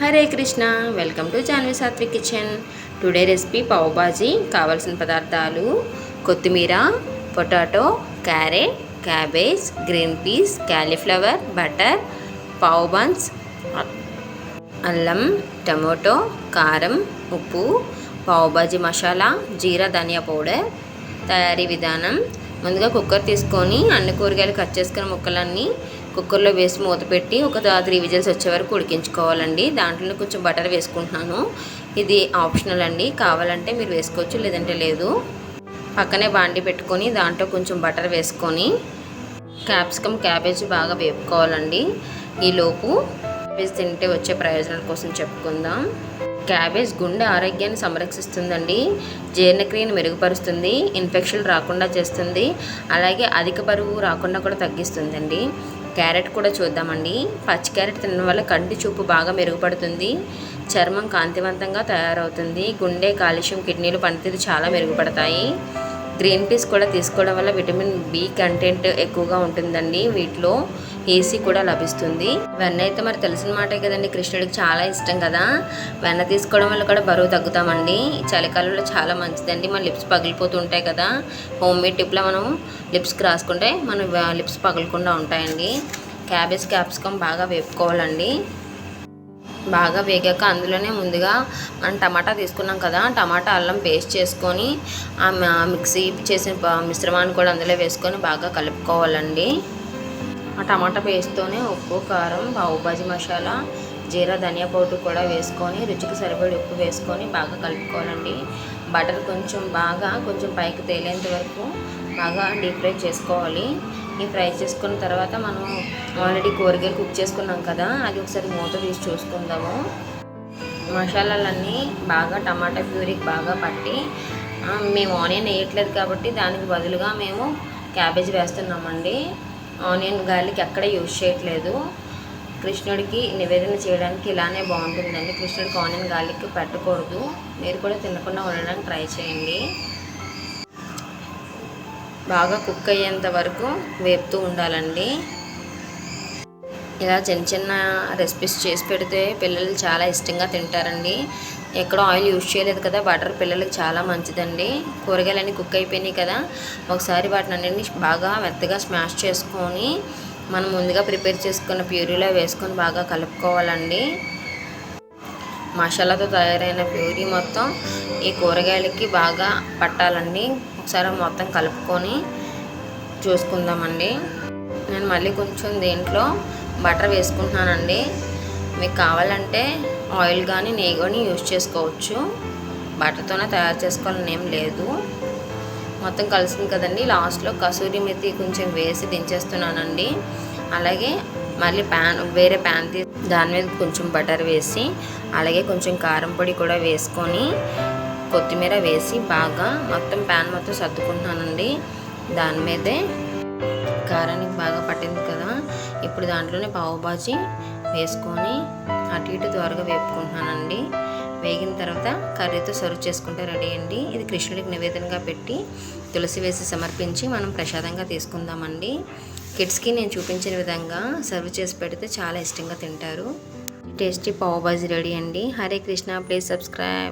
Hare Krishna welcome to Janvi Satvik kitchen. Today recipe pav bhaji కావాల్సిన పదార్థాలు కొత్తిమీర potato carrot cabbage green peas cauliflower butter pav buns అల్లం tomato కారం ఉప్పు పావ్ బాజీ మసాలా జీరా ధనియా powder తయారీ విధానం. ముందుగా కుక్కర్ తీసుకొని అన్ని కూరగాయలు కట్ చేసుకున్న ముక్కలన్నీ కుక్కర్లో వేసి మూత పెట్టి ఒక త్రీ విజిల్స్ వచ్చే వరకు ఉడికించుకోవాలండి. దాంట్లో కొంచెం బటర్ వేసుకుంటున్నాను. ఇది ఆప్షనల్ అండి. కావాలంటే మీరు వేసుకోవచ్చు లేదంటే లేదు. పక్కనే బాండి పెట్టుకొని దాంట్లో కొంచెం బటర్ వేసుకొని క్యాప్సికమ్ క్యాబేజ్ బాగా వేపుకోవాలండి. ఈలోపు క్యాబేజ్ తింటే వచ్చే ప్రయోజనాల కోసం చెప్పుకుందాం. క్యాబేజ్ గుండె ఆరోగ్యాన్ని సంరక్షిస్తుందండి. జీర్ణక్రియను మెరుగుపరుస్తుంది. ఇన్ఫెక్షన్ రాకుండా చేస్తుంది. అలాగే అధిక బరువు రాకుండా కూడా తగ్గిస్తుందండి. క్యారెట్ కూడా చూద్దామండి. పచ్చి క్యారెట్ తినడం వల్ల కంటి చూపు బాగా మెరుగుపడుతుంది. చర్మం కాంతివంతంగా తయారవుతుంది. గుండె కాల్షియం కిడ్నీలు పనితీరు చాలా మెరుగుపడతాయి. గ్రీన్ పీస్ కూడా తీసుకోవడం వల్ల విటమిన్ బి కంటెంట్ ఎక్కువగా ఉంటుందండి వీటిలో. ఏసీ కూడా లభిస్తుంది. వెన్న అయితే మరి తెలిసిన మాటే కదండి. కృష్ణుడికి చాలా ఇష్టం కదా. వెన్న తీసుకోవడం వల్ల కూడా బరువు తగ్గుతామండి. చలికాలంలో చాలా మంచిదండి. మన లిప్స్ పగిలిపోతుంటాయి కదా. హోమ్ మేడ్ టిప్లో మనం లిప్స్కి రాసుకుంటే మన లిప్స్ పగలకుండా ఉంటాయండి. క్యాబేజ్ క్యాప్సికమ్ బాగా వేపుకోవాలండి. బాగా వేగాక అందులోనే ముందుగా మనం టమాటా తీసుకున్నాం కదా. టమాటా అల్లం పేస్ట్ చేసుకొని ఆ మిక్సీ చేసిన మిశ్రమాన్ని కూడా అందులో వేసుకొని బాగా కలుపుకోవాలండి. ఆ టమాటా పేస్ట్తోనే ఉప్పు కారం పావుబాజీ మసాలా జీరా ధనియా పౌడర్ కూడా వేసుకొని రుచికి సరిపడి ఉప్పు వేసుకొని బాగా కలుపుకోవాలండి. బటర్ కొంచెం బాగా కొంచెం పైకి తేలేంత వరకు బాగా డీప్ ఫ్రై చేసుకోవాలి. ఈ ఫ్రై చేసుకున్న తర్వాత మనం ఆల్రెడీ కూరగాయలు కుక్ చేసుకున్నాం కదా అది ఒకసారి మూత తీసి చూసుకుందాము. మసాలాలన్నీ బాగా టమాటా ప్యూరీకి బాగా పట్టి మేము ఆనియన్ వేయట్లేదు కాబట్టి దానికి బదులుగా మేము క్యాబేజ్ వేస్తున్నామండి. ఆనియన్ గార్లిక్ ఎక్కడ యూజ్ చేయట్లేదు. కృష్ణుడికి నివేదన చేయడానికి ఇలానే బాగుంటుందండి. కృష్ణుడికి ఆనియన్ గార్లిక్ పెట్టకూడదు. మీరు కూడా తినకుండా ఉండడానికి ట్రై చేయండి. బాగా కుక్ అయ్యేంత వరకు వేపుతూ ఉండాలండి. ఇలా చిన్న చిన్న రెసిపీస్ చేసి పెడితే పిల్లలు చాలా ఇష్టంగా తింటారండి. ఎక్కడ ఆయిల్ యూజ్ చేయలేదు కదా బటర్ పిల్లలకి చాలా మంచిదండి. కూరగాయలన్నీ కుక్ అయిపోయినాయి కదా ఒకసారి వాటిని అన్నింటినీ బాగా మెత్తగా స్మాష్ చేసుకొని మనం ముందుగా ప్రిపేర్ చేసుకున్న ప్యూరీలో వేసుకొని బాగా కలుపుకోవాలండి. మసాలాతో తయారైన ప్యూరీ మొత్తం ఈ కూరగాయలకి బాగా పట్టాలండి. ఒకసారి మొత్తం కలుపుకొని చూసుకుందామండి. నేను మళ్ళీ కొంచెం దీంట్లో బటర్ వేసుకుంటున్నానండి. మీకు కావాలంటే ఆయిల్ కానీ నెయ్యి కానీ యూజ్ చేసుకోవచ్చు. బటర్తోనే తయారు చేసుకోవాలని ఏం లేదు. మొత్తం కలిసింది కదండి. లాస్ట్లో కసూరి మెతి కొంచెం వేసి దించేస్తున్నానండి. అలాగే మళ్ళీ ప్యాన్ వేరే ప్యాన్ తీసి దాని మీద కొంచెం బటర్ వేసి అలాగే కొంచెం కారం పొడి కూడా వేసుకొని కొత్తిమీర వేసి బాగా మొత్తం ప్యాన్ మొత్తం సర్దుకుంటున్నానండి. దాని మీదే కారానికి బాగా పట్టింది కదా. ఇప్పుడు దాంట్లోనే పావు బాజీ వేసుకొని అటు ఇటు త్వరగా వేపుకుంటున్నానండి. వేగిన తర్వాత కర్రీతో సర్వ్ చేసుకుంటే రెడీ అండి. ఇది కృష్ణుడికి నివేదనగా పెట్టి తులసి వేసి సమర్పించి మనం ప్రసాదంగా తీసుకుందామండి. కిడ్స్కి నేను చూపించిన విధంగా సర్వ్ చేసి పెడితే చాలా ఇష్టంగా తింటారు. టేస్టీ పావు బాజీ రెడీ అండి. హరే కృష్ణ. Please subscribe.